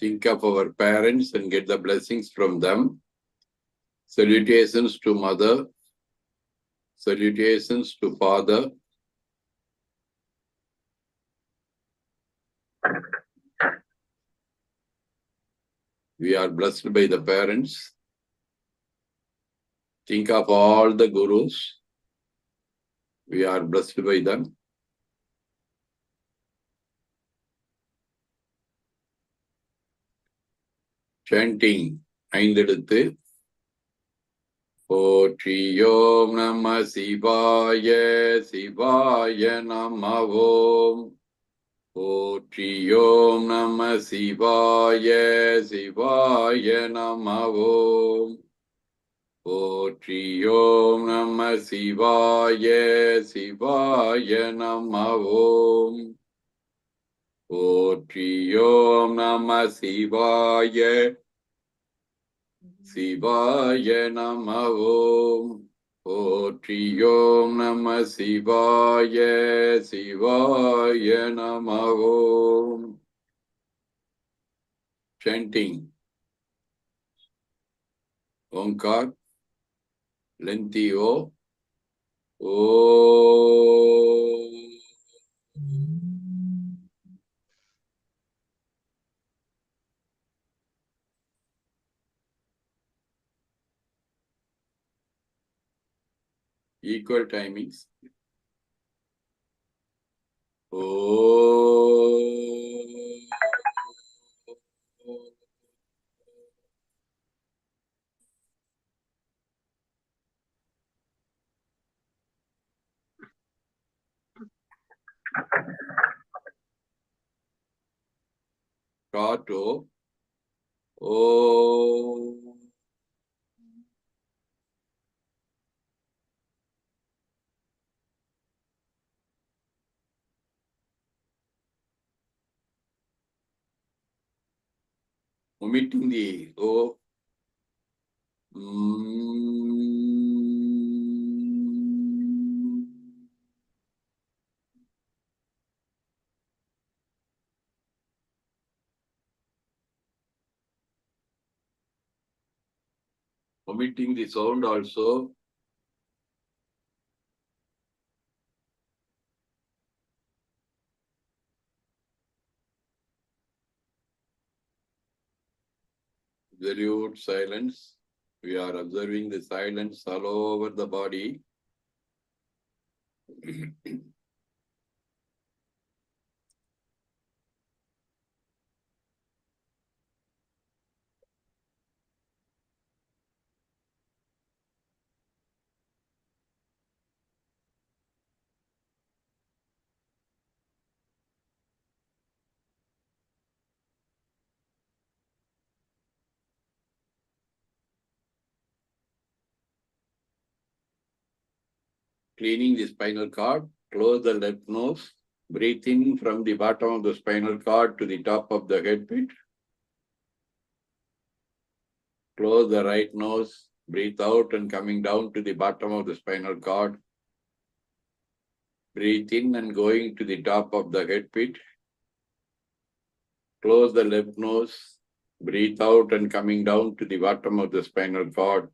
think of our parents and get the blessings from them. Salutations to mother. Salutations to father. We are blessed by the parents. Think of all the gurus. We are blessed by them. Chanting ஐந்தெடுத்து போற்றியோம் நம சிவாய சிவாய நம ஓம் போற்றியோம் நம சிவாய சிவாய நம ஓம் போற்றியோம் நம சிவாய சிவாய நம ஓம் போற்றியோம் நம சிவாய சிவாய நம ஓம் போற்றியோம் நம சிவாய சிவாய நம ஓம் chanting Omkar lengthy O. O equal timings. Oh. Oh. Omitting the O. Mm. Omitting the sound also. Absolute silence. We are observing the silence all over the body. Cleaning the spinal cord, close the left nose, breathe in from the bottom of the spinal cord to the top of the head pit. Close the right nose, breathe out and coming down to the bottom of the spinal cord. Breathe in and going to the top of the head pit. Close the left nose, breathe out and coming down to the bottom of the spinal cord.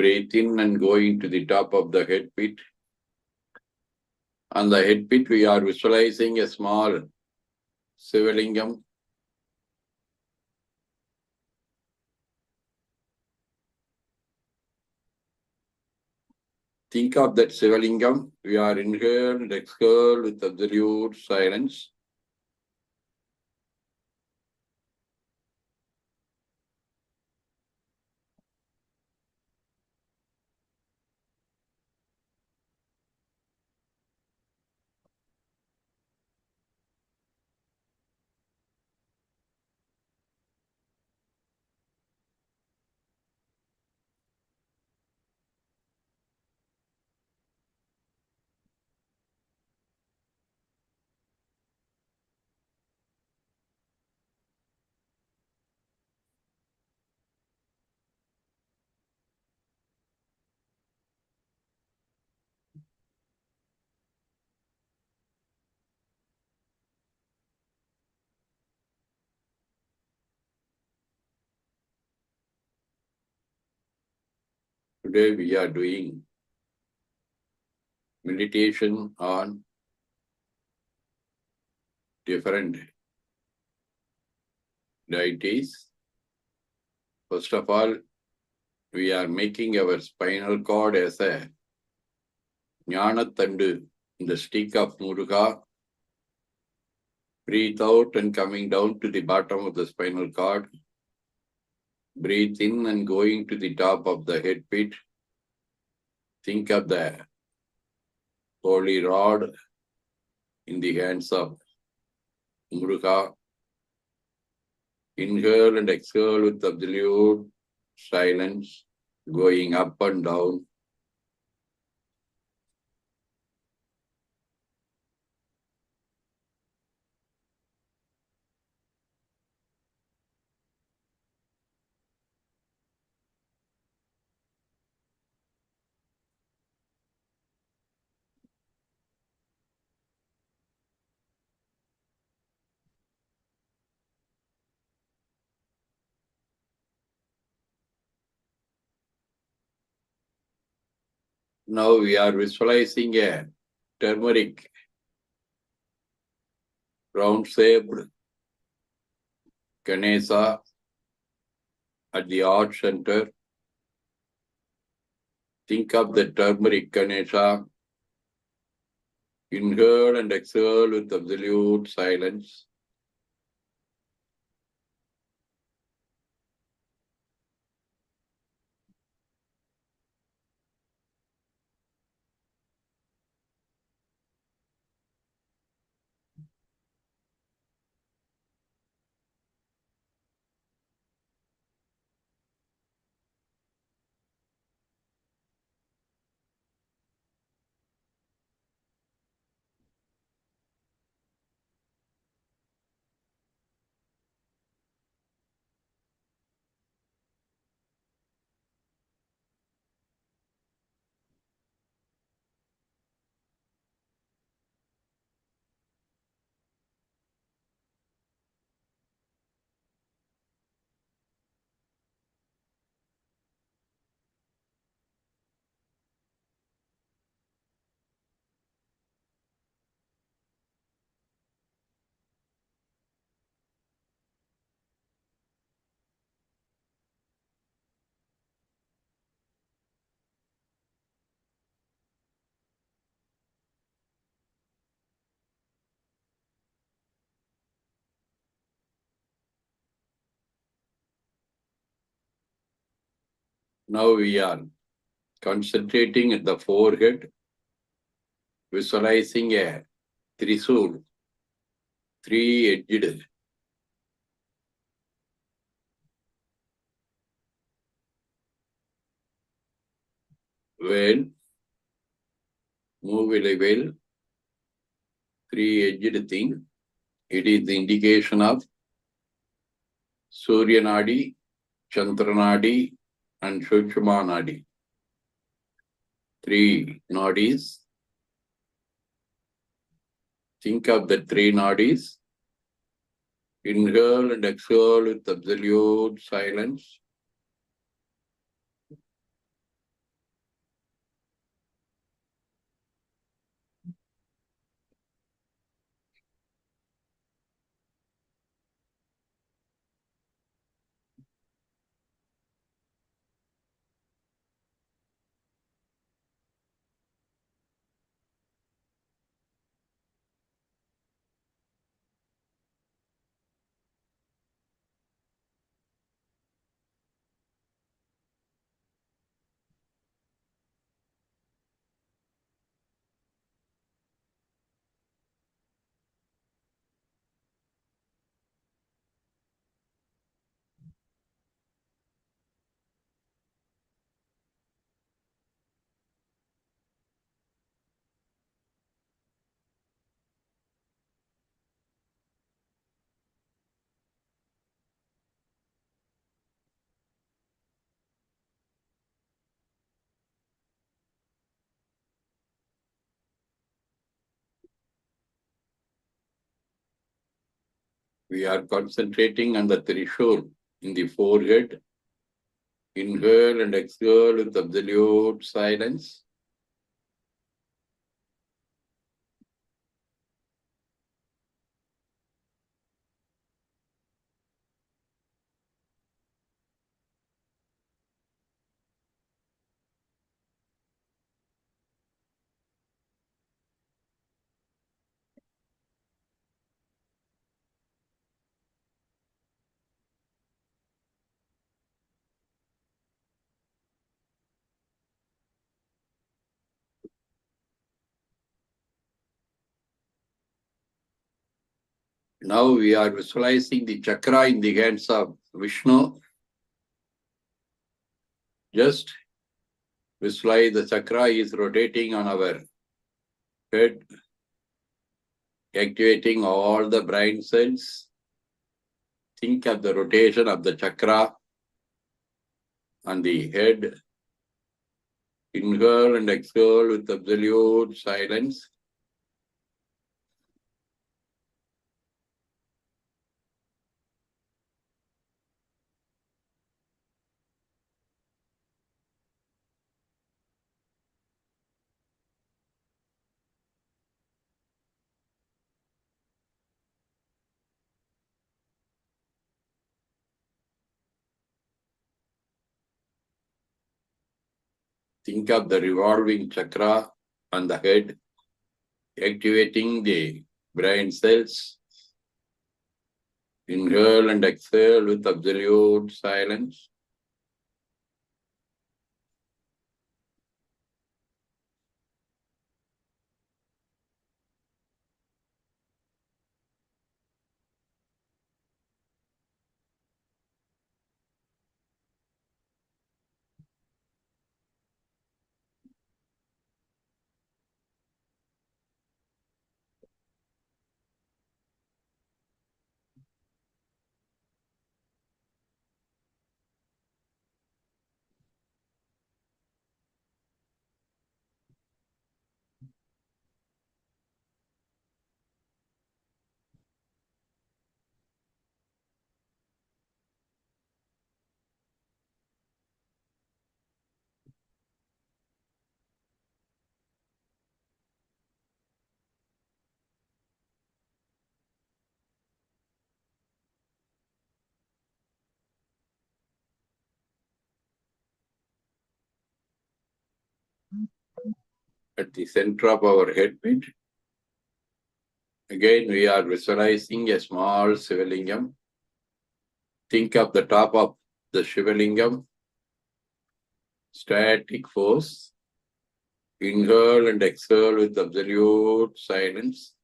Breathe in and going to the top of the head pit. On the head pit, we are visualizing a small Sivalingam. Think of that Sivalingam. We are inhale and exhale with absolute silence. Today we are doing meditation on different deities. First of all, we are making our spinal cord as a Jnanatandu, the stick of Muruga. Breathe out and coming down to the bottom of the spinal cord. Breathe in and going to the top of the head pit. Think of the holy rod in the hands of Muruga. Inhale and exhale with absolute silence, going up and down. Now we are visualizing a turmeric round shaped Ganesha at the heart center. Think of the turmeric Ganesha. Inhale and exhale with absolute silence. Now we are concentrating at the forehead, visualizing a trisul, three-edged veil, movable veil, three-edged thing. It is the indication of Surya Nadi, Chandra Nadi, and Shukshma Nadi. Three nadis. Think of the three nadis. Inhale and exhale with absolute silence. We are concentrating on the trishul in the forehead. Inhale and exhale with absolute silence. Now we are visualizing the chakra in the hands of Vishnu. Just visualize the chakra is rotating on our head, activating all the brain cells. Think of the rotation of the chakra on the head. Inhale and exhale with absolute silence. Think of the revolving chakra on the head, activating the brain cells. Inhale and exhale with absolute silence. At the center of our head pit. Again, we are visualizing a small Shivalingam. Think of the top of the Shivalingam. Static force. Inhale and exhale with absolute silence.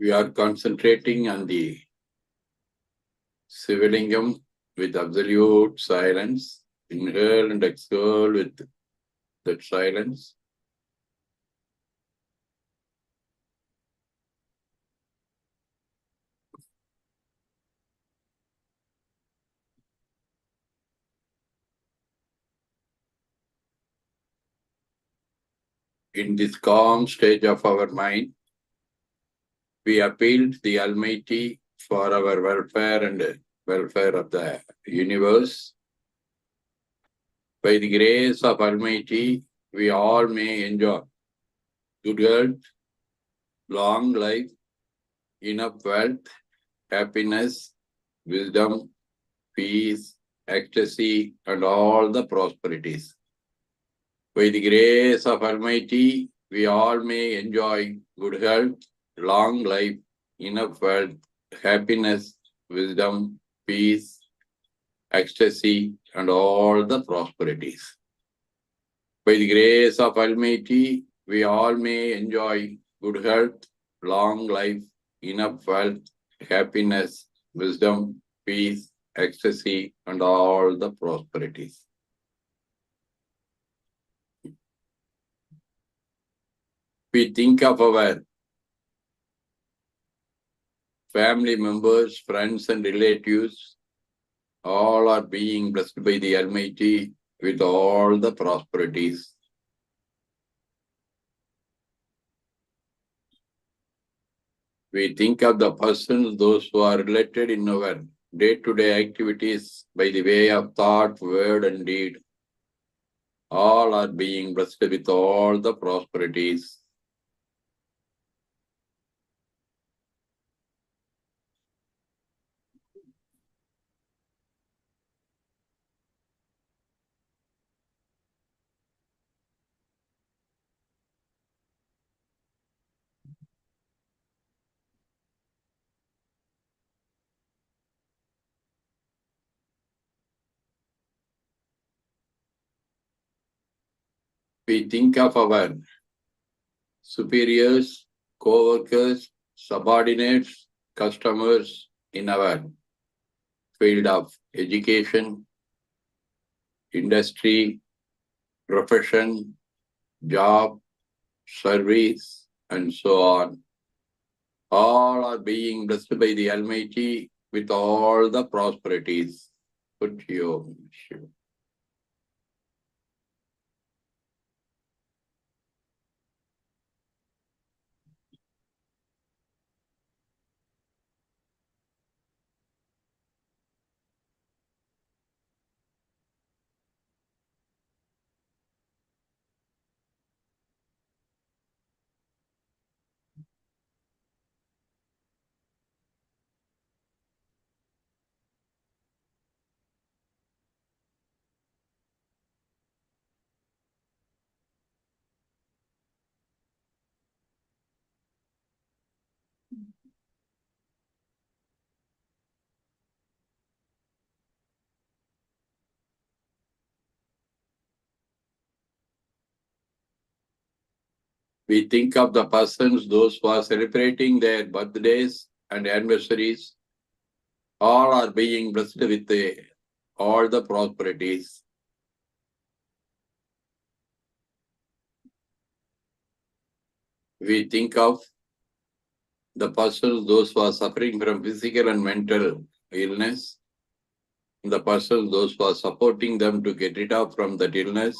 We are concentrating on the Shivalingam with absolute silence. Inhale and exhale with that silence. In this calm stage of our mind, we appeal the Almighty for our welfare and welfare of the universe. By the grace of Almighty, we all may enjoy good health, long life, enough wealth, happiness, wisdom, peace, ecstasy, and all the prosperities. By the grace of Almighty, we all may enjoy good health, long life, enough wealth, happiness, wisdom, peace, ecstasy, and all the prosperities. By the grace of Almighty, we all may enjoy good health, long life, enough wealth, happiness, wisdom, peace, ecstasy, and all the prosperities. We think of our family members, friends, and relatives, all are being blessed by the Almighty with all the prosperities. We think of the persons, those who are related in our day-to-day activities by the way of thought, word, and deed. All are being blessed with all the prosperities. We think of our superiors, co-workers, subordinates, customers in our field of education, industry, profession, job, service, and so on. All are being blessed by the Almighty with all the prosperities. Put your We think of the persons, those who are celebrating their birthdays and anniversaries. All are being blessed with the, all the prosperities. We think of the persons, those who are suffering from physical and mental illness, the persons, those who are supporting them to get rid of from that illness,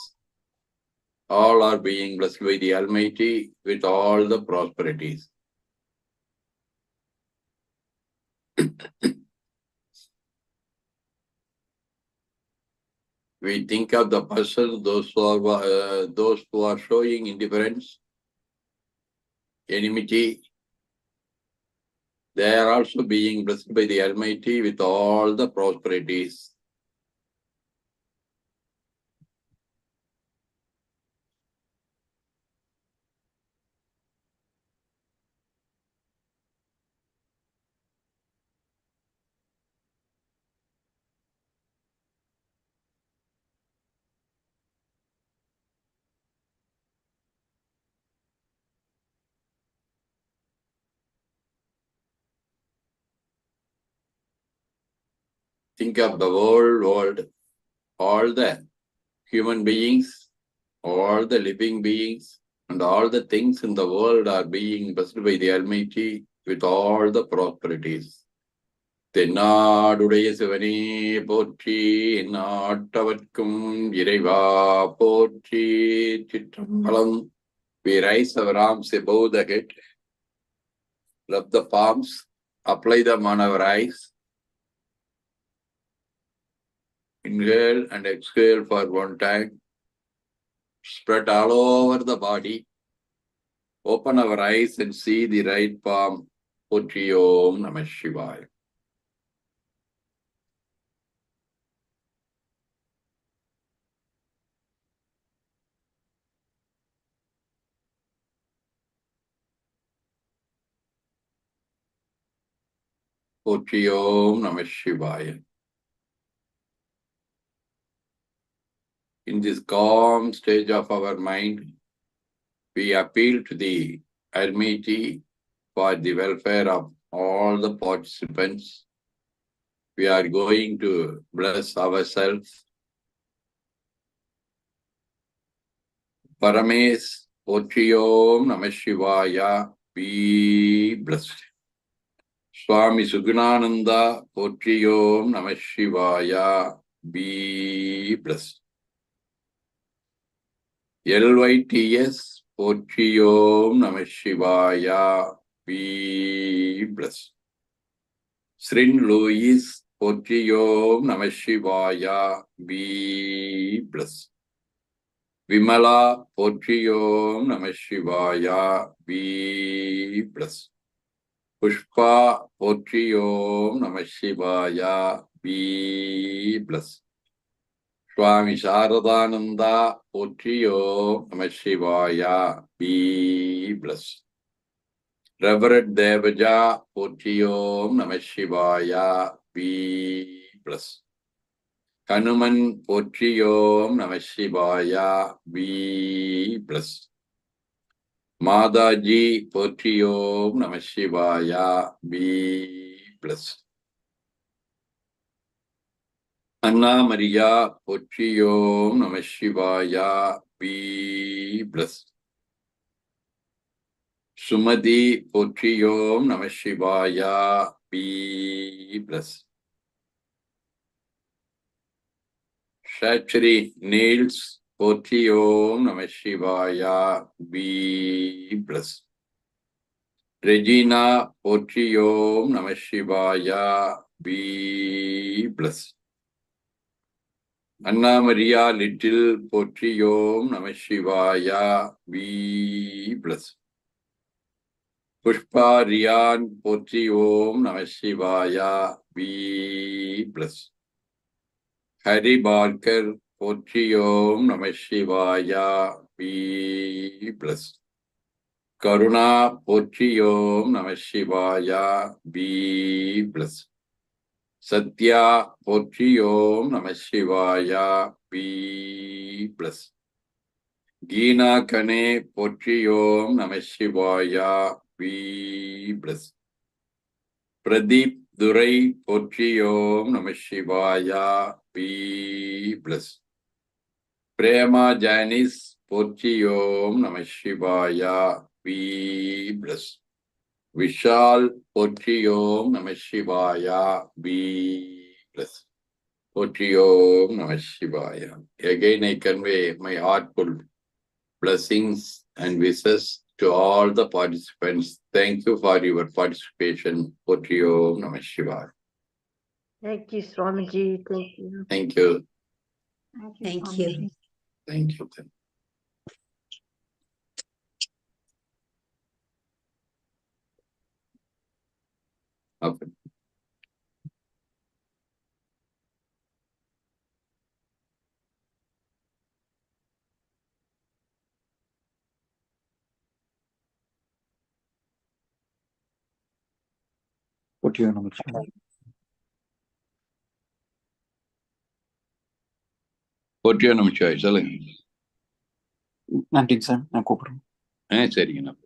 all are being blessed by the Almighty with all the prosperities. we think of the person, those who are uh, those who are showing indifference, enmity. They are also being blessed by the Almighty with all the prosperities. think of the whole world, all the human beings, all the living beings, and all the things in the world are being blessed by the Almighty with all the prosperities. தென்னாடுடைய சிவனே போற்றி நாட்டவர்க்கும் இறைவா போற்றி Chitrambalam We raise our arms above the head, rub the palms, apply them on our eyes, Inhale and exhale for one time. Spread all over the body. Open our eyes and see the right palm. Potri Om Namah Shivaya. Potri Om Namah Shivaya. In this calm stage of our mind, we appeal to the Almighty for the welfare of all the participants. We are going to bless ourselves. Parames Potriyom Namah Shivaya, be blessed. Swami Sugunananda Potriyom Namah Shivaya, be blessed. LYTS Potriyom Namah Shivaya, be blessed. Srin Louis Potriyom Namah Shivaya, be blessed. Vimala Potriyom Namah Shivaya, be blessed. Pushpa Potriyom Namah Shivaya, be blessed. Swami Sharadananda Potriyom Namah Shivaya, be blessed. Reverend Devaja Potriyom Namah Shivaya, be blessed. Hanuman Potriyom Namah Shivaya, be blessed. Madaji Potriyom Namah Shivaya, be blessed. Anna Maria Potriyom Namah Shivaya, be blessed. Sumati Potriyom Namah Shivaya, be blessed. Shachri Niels Potriyom Namah Shivaya, be blessed. Regina Potriyom Namah Shivaya, be blessed. Anna Maria Little Potriyom Namah Shivaya, be blessed. Pushpa Riyan Potriyom Namah Shivaya, be blessed. Hari Barker Potriyom Namah Shivaya, be blessed. Karuna Potriyom Namah Shivaya, be blessed. Satya Potriyom Namah Shivaya, be blessed. Geena Kane Potriyom Namah Shivaya, be blessed. Pradeep Durai Potriyom Namah Shivaya, be blessed. Prema Jainis Potriyom Namah Shivaya, be blessed. Vishal Potriyom Namah Shivaya, be blessed. Potriyom Namah Shivaya. Again, I convey my heartful blessings and wishes to all the participants. Thank you for your participation. Potriyom Namah Shivaya. Thank you, Swamiji. Thank you. Thank you. Thank you. Swamiji. Thank you. Okay. Put number. போட்டியோ நமச்சிவாய் சொல்லுங்க நன்றிங்க sir. நான் கூப்பிடுறேன். ஆ சரிங்க. நான்